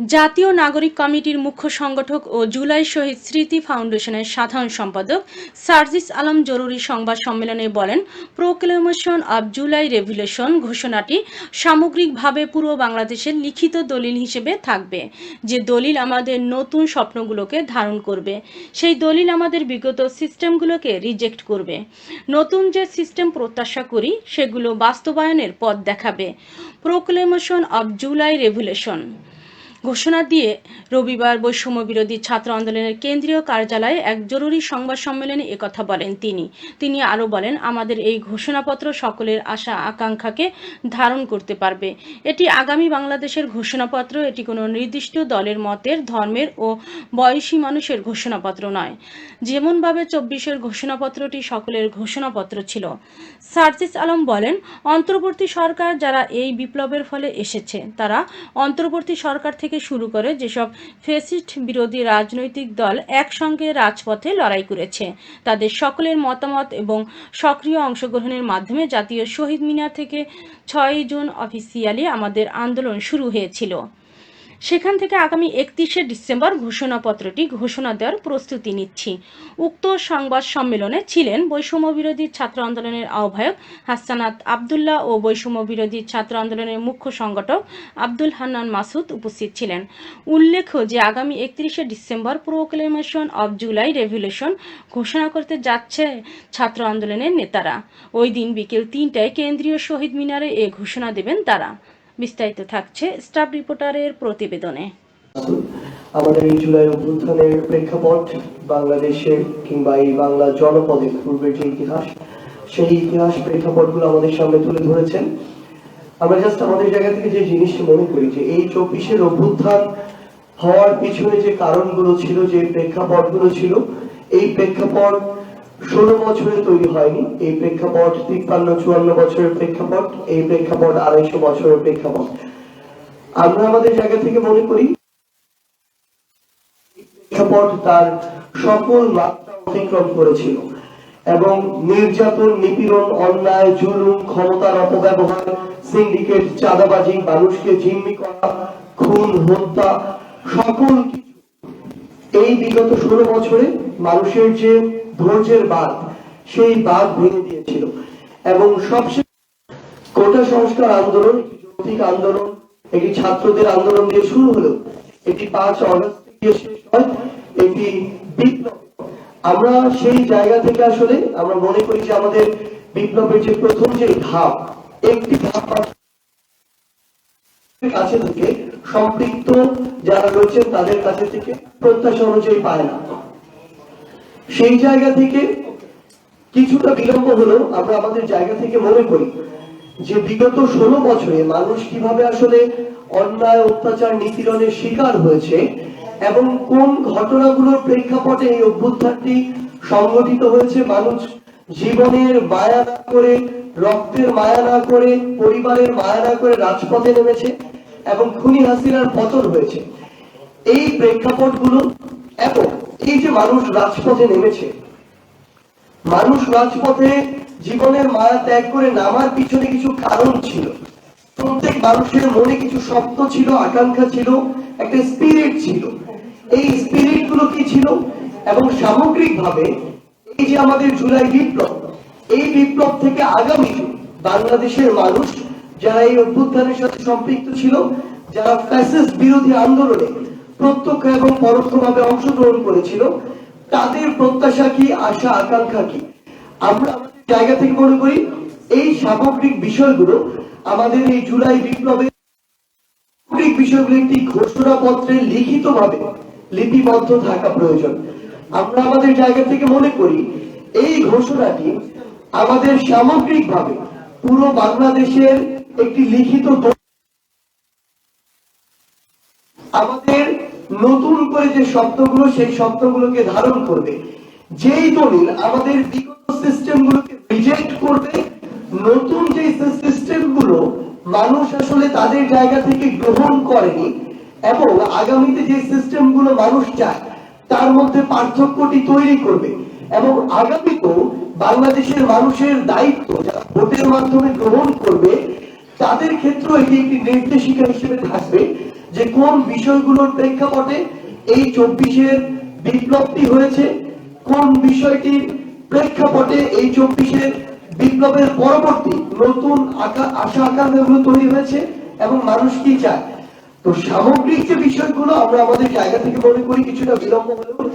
জাতীয় নাগরিক কমিটির মুখ্য সংগঠক ও জুলাই শহীদ স্মৃতি ফাউন্ডেশনের সাধারণ সম্পাদক সার্জিস আলম জরুরি সংবাদ সম্মেলনে বলেন প্রোক্লেমেশন অব জুলাই রেভুলেশন ঘোষণাটি সামগ্রিকভাবে পুরো বাংলাদেশের লিখিত দলিল হিসেবে থাকবে। যে দলিল আমাদের নতুন স্বপ্নগুলোকে ধারণ করবে, সেই দলিল আমাদের বিগত সিস্টেমগুলোকে রিজেক্ট করবে। নতুন যে সিস্টেম প্রত্যাশা করি, সেগুলো বাস্তবায়নের পথ দেখাবে। প্রোক্লেমেশন অব জুলাই রেভুলেশন ঘোষণা দিয়ে রবিবার বৈষম্য বিরোধী ছাত্র আন্দোলনের কেন্দ্রীয় কার্যালয়ে এক জরুরি সংবাদ সম্মেলনে একথা বলেন তিনি। তিনি আরও বলেন, আমাদের এই ঘোষণাপত্র সকলের আশা, আকাঙ্ক্ষাকে ধারণ করতে পারবে। এটি আগামী বাংলাদেশের ঘোষণাপত্র, এটি কোনো নির্দিষ্ট দলের মতের, ধর্মের ও বয়সী মানুষের ঘোষণাপত্র নয়। যেমনভাবে চব্বিশের ঘোষণাপত্রটি সকলের ঘোষণাপত্র ছিল। সার্জিস আলম বলেন, অন্তর্বর্তী সরকার যারা এই বিপ্লবের ফলে এসেছে, তারা অন্তর্বর্তী সরকার থেকে শুরু করে যেসব ফেসিস্ট বিরোধী রাজনৈতিক দল একসঙ্গে রাজপথে লড়াই করেছে, তাদের সকলের মতামত এবং সক্রিয় অংশগ্রহণের মাধ্যমে জাতীয় শহীদ মিনার থেকে ছয় জুন অফিসিয়ালি আমাদের আন্দোলন শুরু হয়েছিল। সেখান থেকে আগামী একত্রিশে ডিসেম্বর ঘোষণাপত্রটি ঘোষণা দেওয়ার প্রস্তুতি নিচ্ছি। উক্ত সংবাদ সম্মেলনে ছিলেন বৈষম্য বিরোধী ছাত্র আন্দোলনের আহ্বায়ক হাসানাত আবদুল্লাহ ও বৈষম্য বিরোধী ছাত্র আন্দোলনের মুখ্য সংগঠক আব্দুল হান্নান মাসুদ উপস্থিত ছিলেন। উল্লেখ্য যে আগামী একত্রিশে December proclamation of July revolution ঘোষণা করতে যাচ্ছে ছাত্র আন্দোলনের নেতারা। ওই দিন বিকেল তিনটায় কেন্দ্রীয় শহীদ মিনারে এ ঘোষণা দেবেন তারা। বিস্তারিত থাকছে স্টাফ রিপোর্টারের প্রতিবেদনে। আমাদের এই জুলাই অভ্যুত্থানের প্রেক্ষাপট বাংলাদেশের কিংবা এই বাংলা জনপদের পূর্বের যে ইতিহাস, সেই ইতিহাস প্রেক্ষাপটগুলো আমাদের সামনে তুলে ধরেছেন। আমরা জাস্ট আমাদের জায়গা থেকে যে জিনিসটা মনে করি যে এই চব্বিশের অভ্যুত্থান হওয়ার পিছনে যে কারণগুলো ছিল, যে প্রেক্ষাপটগুলো ছিল, এই প্রেক্ষাপট ষোলো বছরে তৈরি হয়নি। এই প্রেক্ষাপট তিপ্পান্ন, চুয়ান্ন বছরের প্রেক্ষাপট, এই প্রেক্ষাপট আড়াইশো বছরের প্রেক্ষাপট। আমরা আমাদের জায়গা থেকে মনে করি প্রেক্ষাপট তার সকল মাত্রা অতিক্রম করেছিল এবং নির্যাতন, নিপীড়ন, অন্যায়, জুলুম, ক্ষমতার অপব্যবহার, সিন্ডিকেট, চাঁদাবাজি, মানুষকে জিম্মি করা, খুন, হত্যা, সকল কিছু। এই বিগত ষোলো বছরে মানুষের যে ধৈর্যের বাদ সেই বাদ ভেঙে দিয়েছিল। এবং সবশেষে কোটা সংস্কার আন্দোলন, একটি যৌক্তিক আন্দোলন, একটি ছাত্রদের আন্দোলন দিয়ে শুরু হলো। এটি পাঁচ অগস্ট দিয়ে শেষ হয়, এটি বিপ্লব। আমরা সেই জায়গা থেকে আসলে আমরা মনে করি যে আমাদের বিপ্লবের যে প্রথম যে ধাপ, একটি ধাপ কাছে থেকে সম্পৃক্ত যারা রয়েছেন তাদের কাছে থেকে প্রত্যাশা অনুযায়ী পায় না। সেই জায়গা থেকে কিছুটা বিলম্ব হলেও আমরা আমাদের জায়গা থেকে মনে করি যে বিগত ষোলো বছরে মানুষ কীভাবে আসলে অন্যায়, অত্যাচার, নিপীড়নের শিকার হয়েছে এবং কোন ঘটনাগুলোর প্রেক্ষাপটে এই অভ্যুত্থানটি সংগঠিত হয়েছে, মানুষ জীবনের মায়া না করে, রক্তের মায়া না করে, পরিবারের মায়া না করে রাজপথে নেমেছে এবং খুনি হাসিনার পতন হয়েছে। এই প্রেক্ষাপটগুলো এবং এই যে মানুষ রাজপথে নেমেছে, মানুষ রাজপথে জীবনের মায়া ত্যাগ করে নামার পিছনে কিছু কারণ ছিল। প্রত্যেক মানুষের মনে কিছু স্বপ্ন ছিল, আকাঙ্ক্ষা ছিল, একটা স্পিরিট ছিল। এই স্পিরিটগুলো কি ছিল? এবং সামগ্রিকভাবে এই যে আমাদের জুলাই বিপ্লব, এই বিপ্লব থেকে আগামী বাংলাদেশের মানুষ যারা এই অভ্যুত্থানের সাথে সম্পৃক্ত ছিল, যারা ফ্যাসিস্ট বিরোধী আন্দোলনে প্রত্যক্ষ এবং পরোক্ষভাবে অংশগ্রহণ করেছিল, তাদের প্রত্যাশা কি, আশা, আকাঙ্ক্ষা কি? আমরা জায়গা থেকে মনে করি, এই সামগ্রিক বিষয়গুলো আমাদের এই জুলাই বিপ্লবে সামগ্রিক বিষয়গুলো একটি ঘোষণাপত্রে লিখিত ভাবে লিপিবদ্ধ থাকা প্রয়োজন। আমরা আমাদের জায়গা থেকে মনে করি, এই ঘোষণাটি আমাদের সামগ্রিকভাবে পুরো বাংলাদেশের একটি লিখিত আমাদের নতুন করে যে শব্দগুলো, সেই শব্দগুলোকে ধারণ করবে। যেই দলিল আমাদের বিগত সিস্টেমগুলোকে রিজেক্ট করবে, নতুন যে সিস্টেমগুলো মানুষ আসলে তাদের জায়গা থেকে গ্রহণ করেনি, এবং আগামীতে যে সিস্টেমগুলো মানুষ চায়, তার মধ্যে পার্থক্যটি তৈরি করবে। এবং আগামীতেও বাংলাদেশের মানুষের দায়িত্ব যারা ভোটের মাধ্যমে গ্রহণ করবে, তাদের ক্ষেত্রেও এটি একটি নির্দেশিকা হিসেবে থাকবে। কোন বিষয়গুলোর প্রেক্ষাপটে এই চব্বিশের বিপ্লবটি হয়েছে? কোন বিষয়টির প্রেক্ষাপটে এই চব্বিশের বিপ্লবের পরবর্তী নতুন আশা আকাঙ্ক্ষাগুলো তৈরি হয়েছে এবং মানুষ কি চায়? তো সামগ্রিক যে বিষয়গুলো আমরা আমাদের জায়গা থেকে মনে করি, কিছুটা বিলম্ব হলেও